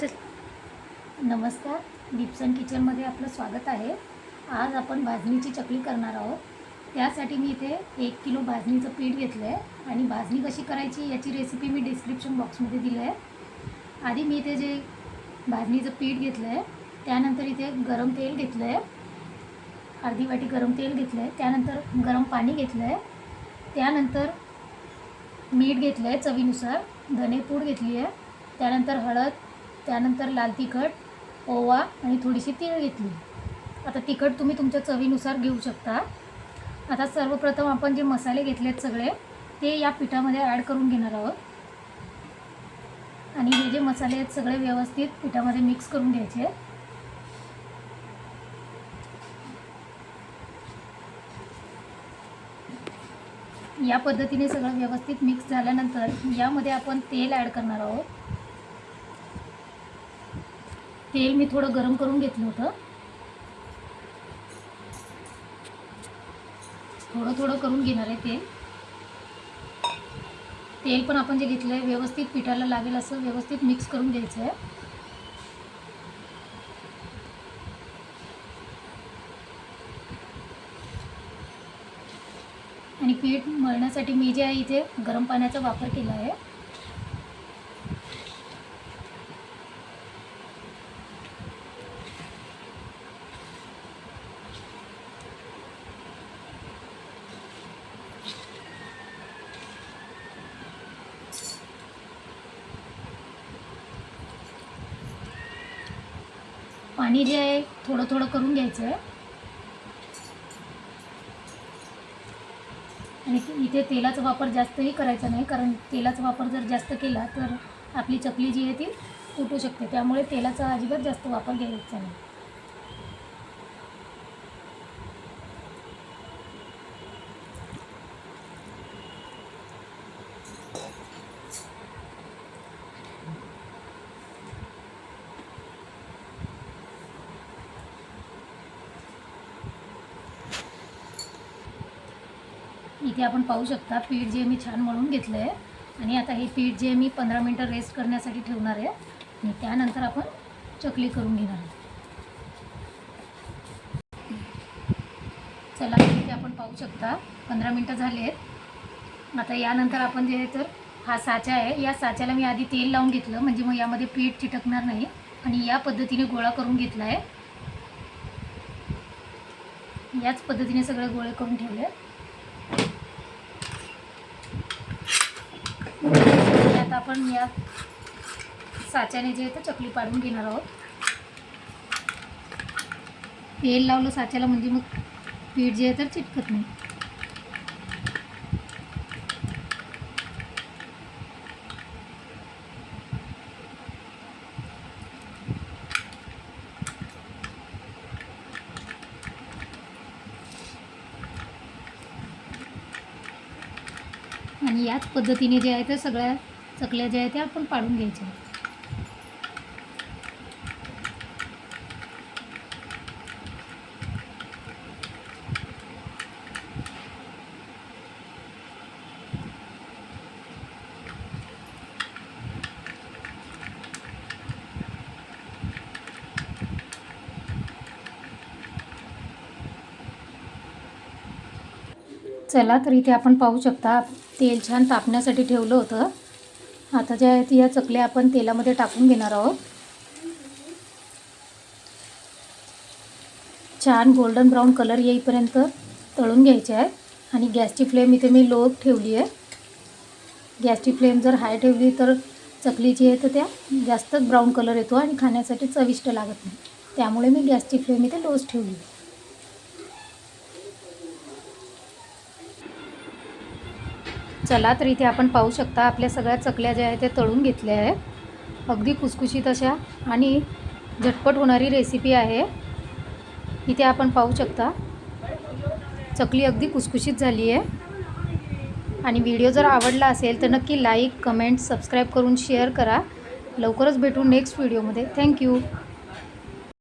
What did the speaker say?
चल. नमस्कार. डिप्सन किचनमध्ये आपलं स्वागत आहे. आज आपण भाजणीची चकली करणार आहोत. त्यासाठी मी इथे एक किलो भाजणीचं पीठ घेतलं आहे आणि भाजणी कशी करायची याची रेसिपी मी डिस्क्रिप्शन बॉक्समध्ये दिलं आहे आधी मी इथे जे भाजणीचं पीठ घेतलं आहे त्यानंतर इथे गरम तेल घेतलं आहे अर्धी वाटी गरम तेल घेतलं आहे त्यानंतर गरम पाणी घेतलं आहे त्यानंतर मीठ घेतलं आहे चवीनुसार. धनेपूड घेतली आहे त्यानंतर हळद त्यानंतर लाल तिखट ओवा आणि थोडीशी तीळ घेतली. आता तिखट तुम्ही तुमच्या चवीनुसार घेऊ शकता. आता सर्वप्रथम आपण जे मसाले घेतलेत सगळे ते या पिठामध्ये ॲड करून घेणार आहोत. आणि हे जे मसाले आहेत सगळे व्यवस्थित पिठामध्ये मिक्स करून घ्यायचे. या पद्धतीने सगळं व्यवस्थित मिक्स झाल्यानंतर यामध्ये आपण तेल ॲड करणार आहोत. तेल मी थोडं गरम करून घेतलं होतं. थोडं थोडं करून घेणार आहे तेल. तेल पण आपण जे घेतलं आहे व्यवस्थित पिठाला लागेल असं व्यवस्थित मिक्स करून घ्यायचं आहे आणि पीठ मळण्यासाठी मी जे आहे इथे गरम पाण्याचा वापर केला आहे. पाणी जे आहे थोडं थोडं करून घ्यायचं आहे. आणि इथे तेलाचा वापर जास्तही करायचा नाही कारण तेलाचा वापर जर जास्त केला तर आपली चकली जी आहे ती फुटू शकते. त्यामुळे तेलाचा अजिबात जास्त वापर घ्यायचा नाही. इथे आपण पाहू शकता. पीठ जे मी छान मळून घेतलं आहे आणि आता हे पीठ जे मी पंधरा मिनटं रेस्ट करण्यासाठी ठेवणार आहे. आणि त्यानंतर आपण चकली करून घेणार आहे चला इथे आपण पाहू शकता. पंधरा मिनटं झाले आहेत. आता यानंतर आपण जे तर हा साचा आहे. या साच्याला मी आधी तेल लावून घेतलं. म्हणजे मग यामध्ये पीठ चिटकणार नाही. आणि या पद्धतीने गोळा करून घेतला आहे याच पद्धतीने सगळे गोळे करून ठेवले आहेत आता आपण या साच्याने जे आहे ते चकली पाडून घेणार आहोत. तेल लावलं साच्याला म्हणजे मग पीठ जे आहे तर चिटकत नाही. आणि याच पद्धतीने जे आहे ते सगळ्या चकल्या ज्या आहेत त्या आपण पाडून घ्यायच्या. चला तर इथे आपण पाहू शकता तेल छान तापण्यासाठी ठेवलं होतं. आता ज्या आहेत या चकल्या आपण तेलामध्ये टाकून घेणार आहोत. छान गोल्डन ब्राऊन कलर येईपर्यंत तळून घ्यायचे आहे आणि गॅसची फ्लेम इथे मी लो ठेवली आहे. गॅसची फ्लेम जर हाय ठेवली तर चकली जी आहे तर त्या जास्तच ब्राऊन कलर येतो आणि खाण्यासाठी चविष्ट लागत नाही. त्यामुळे मी गॅसची फ्लेम इथे लोच ठेवली आहे. चला तर इथे आपण पाहू शकता आपल्या सगळ्या चकल्या ज्या आहेत त्या तळून घेतल्या आहेत. अगदी कुसकुशीत अशा आणि झटपट होणारी रेसिपी आहे. इथे आपण पाहू शकता चकली अगदी कुसकुशीत झाली आहे. आणि व्हिडिओ जर आवडला असेल तर नक्की लाईक कमेंट सबस्क्राईब करून शेअर करा. लवकरच भेटू नेक्स्ट व्हिडिओमध्ये थँक्यू